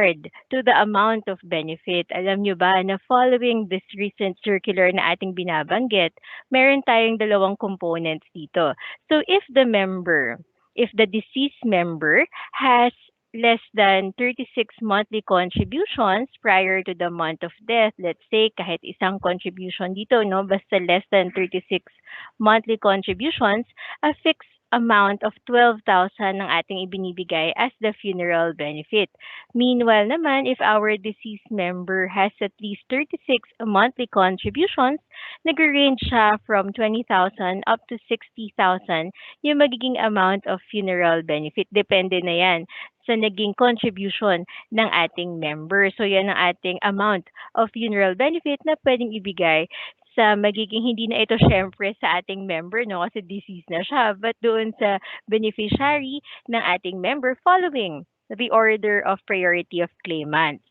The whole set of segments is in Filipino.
regard to the amount of benefit. Alam nyo ba na following this recent circular na ating binabanggit, meron tayong dalawang components dito. So if the member, if the deceased member has less than 36 monthly contributions prior to the month of death, let's say kahit isang contribution dito, no, basta less than 36 monthly contributions, a fixed amount of 12,000 ng ating ibinibigay as the funeral benefit. Meanwhile naman, if our deceased member has at least 36 monthly contributions, nag-range siya from 20,000 up to 60,000 yung magiging amount of funeral benefit. Depende na yan sa naging contribution ng ating member. So yan ang ating amount of funeral benefit na pwedeng ibigay sa magiging hindi na ito syempre sa ating member no? Kasi disease na siya but doon sa beneficiary ng ating member following the order of priority of claimants.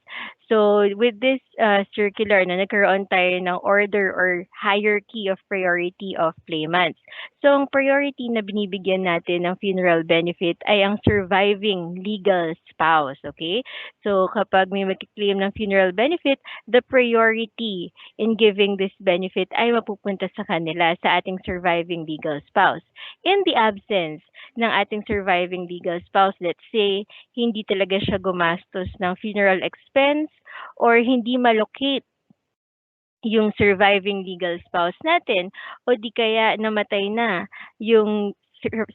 So with this uh, circular na nagkaroon tayo ng order or hierarchy of priority of claimants. So ang priority na binibigyan natin ng funeral benefit ay ang surviving legal spouse, okay? So kapag may mag-claim ng funeral benefit, the priority in giving this benefit ay mapupunta sa kanila sa ating surviving legal spouse. In the absence ng ating surviving legal spouse, let's say hindi talaga siya gumastos ng funeral expense or hindi malocate yung surviving legal spouse natin o di kaya namatay na yung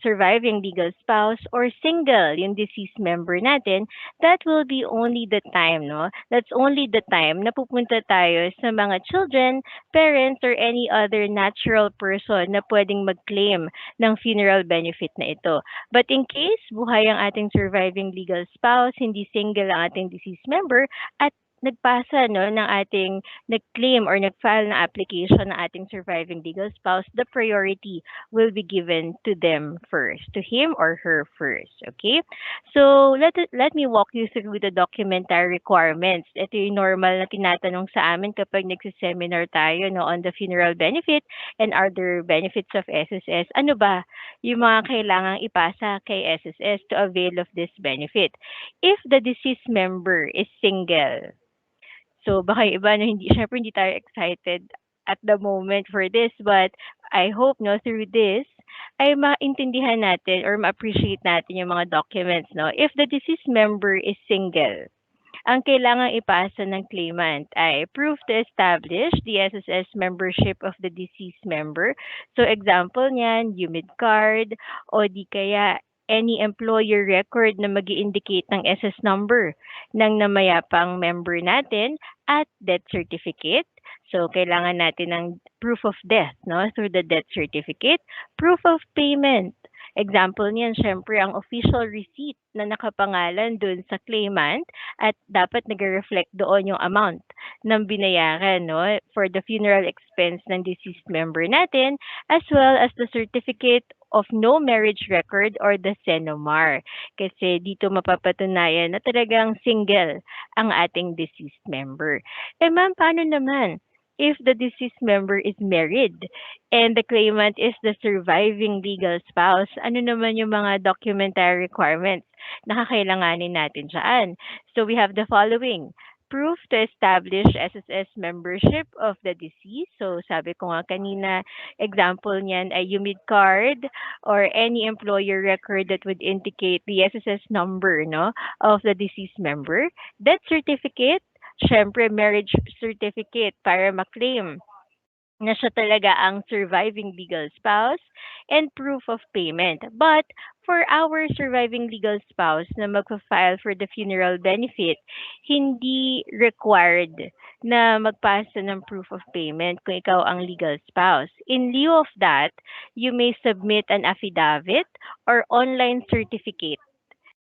surviving legal spouse or single yung deceased member natin, that will be only the time, no? That's only the time na pupunta tayo sa mga children, parents, or any other natural person na pwedeng mag-claim ng funeral benefit na ito. But in case buhay ang ating surviving legal spouse, hindi single ang ating deceased member, at nagpasa no ng ating nag-claim or nag-file na application ng ating surviving legal spouse, the priority will be given to them first, to him or her first. Okay? So, let let me walk you through the documentary requirements. Ito yung normal na tinatanong sa amin kapag nagsiseminar tayo no, on the funeral benefit and other benefits of SSS. Ano ba yung mga kailangang ipasa kay SSS to avail of this benefit? If the deceased member is single, So baka iba na hindi, syempre hindi tayo excited at the moment for this, but I hope no through this ay maintindihan natin or ma-appreciate natin yung mga documents no. If the deceased member is single, ang kailangan ipasa ng claimant ay proof to establish the SSS membership of the deceased member. So example niyan, UMID card o di kaya any employer record na mag indicate ng SS number ng namayapang member natin at death certificate. So, kailangan natin ng proof of death, no? Through the death certificate. Proof of payment. Example niyan, syempre, ang official receipt na nakapangalan dun sa claimant at dapat nag-reflect doon yung amount ng binayaran no, for the funeral expense ng deceased member natin as well as the certificate of no marriage record or the Senomar. Kasi dito mapapatunayan na talagang single ang ating deceased member. Eh ma'am, paano naman if the deceased member is married and the claimant is the surviving legal spouse, ano naman yung mga documentary requirements na kakailanganin natin dyan? So we have the following proof to establish SSS membership of the deceased. So sabi ko nga kanina, example niyan ay UMID card or any employer record that would indicate the SSS number no, of the deceased member. Death certificate, syempre marriage certificate para ma-claim na siya talaga ang surviving legal spouse and proof of payment. But for our surviving legal spouse na magpa-file for the funeral benefit, hindi required na magpasa ng proof of payment kung ikaw ang legal spouse. In lieu of that, you may submit an affidavit or online certificate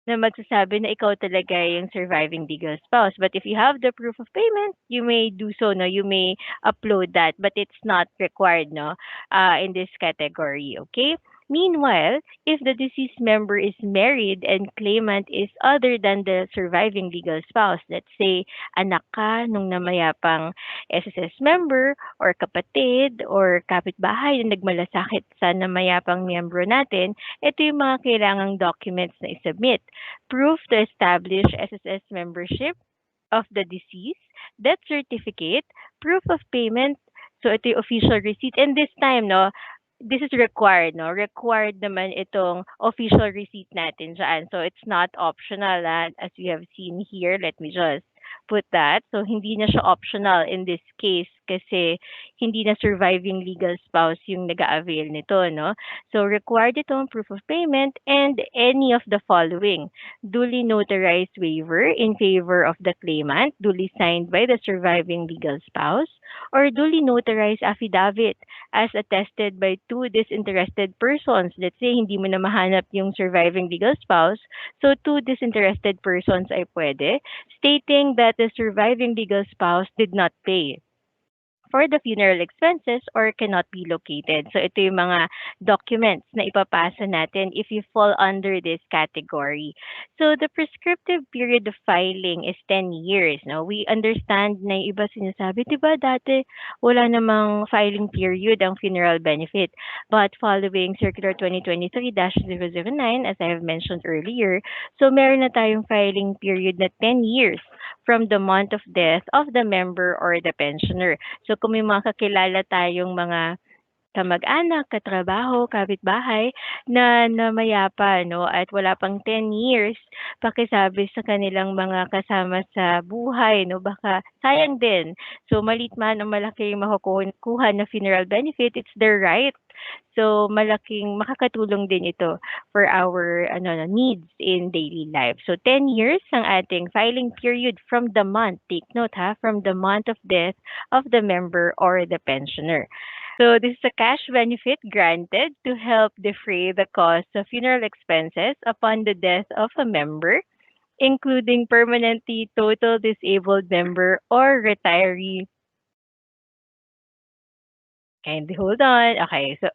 na magsasabi na ikaw talaga yung surviving legal spouse. But if you have the proof of payment, you may do so, no? You may upload that, but it's not required, no? Uh, in this category, okay? Meanwhile, if the deceased member is married and claimant is other than the surviving legal spouse, let's say anak ka nung namayapang SSS member or kapatid or kapitbahay na nagmalasakit sa namayapang miyembro natin, ito yung mga kailangang documents na isubmit. Proof to establish SSS membership of the deceased, death certificate, proof of payment, so ito yung official receipt. And this time, no, this is required, no? Required naman itong official receipt natin dyan. So, it's not optional, ah, as we have seen here. Let me just put that. So, hindi na siya optional in this case kasi hindi na surviving legal spouse yung nag-avail nito, no? So, required itong proof of payment and any of the following. Duly notarized waiver in favor of the claimant, duly signed by the surviving legal spouse, or duly notarized affidavit as attested by two disinterested persons. Let's say, hindi mo na mahanap yung surviving legal spouse, so two disinterested persons ay pwede, stating that the surviving legal spouse did not pay for the funeral expenses or cannot be located. So ito yung mga documents na ipapasa natin if you fall under this category. So the prescriptive period of filing is 10 years. No? We understand na yung iba sinasabi, di ba dati wala namang filing period ang funeral benefit. But following Circular 2023-009, as I have mentioned earlier, so meron na tayong filing period na 10 years from the month of death of the member or the pensioner. So kung may mga kakilala tayong mga kamag-anak, katrabaho, kapitbahay na namayapa no? At wala pang 10 years pakisabi sa kanilang mga kasama sa buhay no? Baka sayang din. So malit man o malaki yung makukuha na funeral benefit it's their right. So malaking makakatulong din ito for our ano needs in daily life. So 10 years ang ating filing period from the month take note ha? From the month of death of the member or the pensioner So this is a cash benefit granted to help defray the cost of funeral expenses upon the death of a member, including permanently total disabled member or retiree. Kindly hold on. Okay, so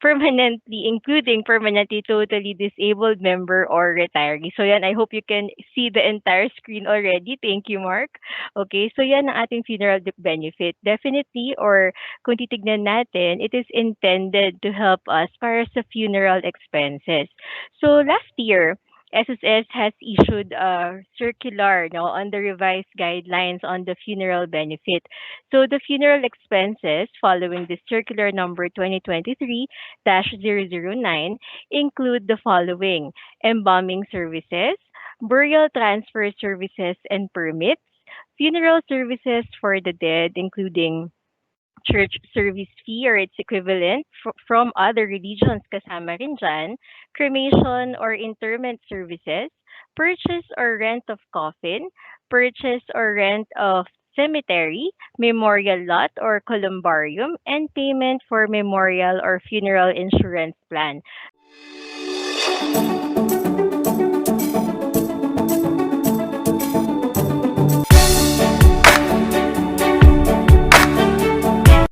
permanently, including permanently totally disabled member or retiree. So yan, I hope you can see the entire screen already. Thank you, Mark. Okay, so yan ang ating funeral benefit. Definitely, or kung titignan natin, it is intended to help us para sa funeral expenses. So last year, SSS has issued a circular no, on the revised guidelines on the funeral benefit. So the funeral expenses following the circular number 2023-009 include the following: embalming services, burial transfer services and permits, funeral services for the dead including church service fee or its equivalent fr- from other religions kasama rin dyan, cremation or interment services, purchase or rent of coffin, purchase or rent of cemetery, memorial lot or columbarium, and payment for memorial or funeral insurance plan.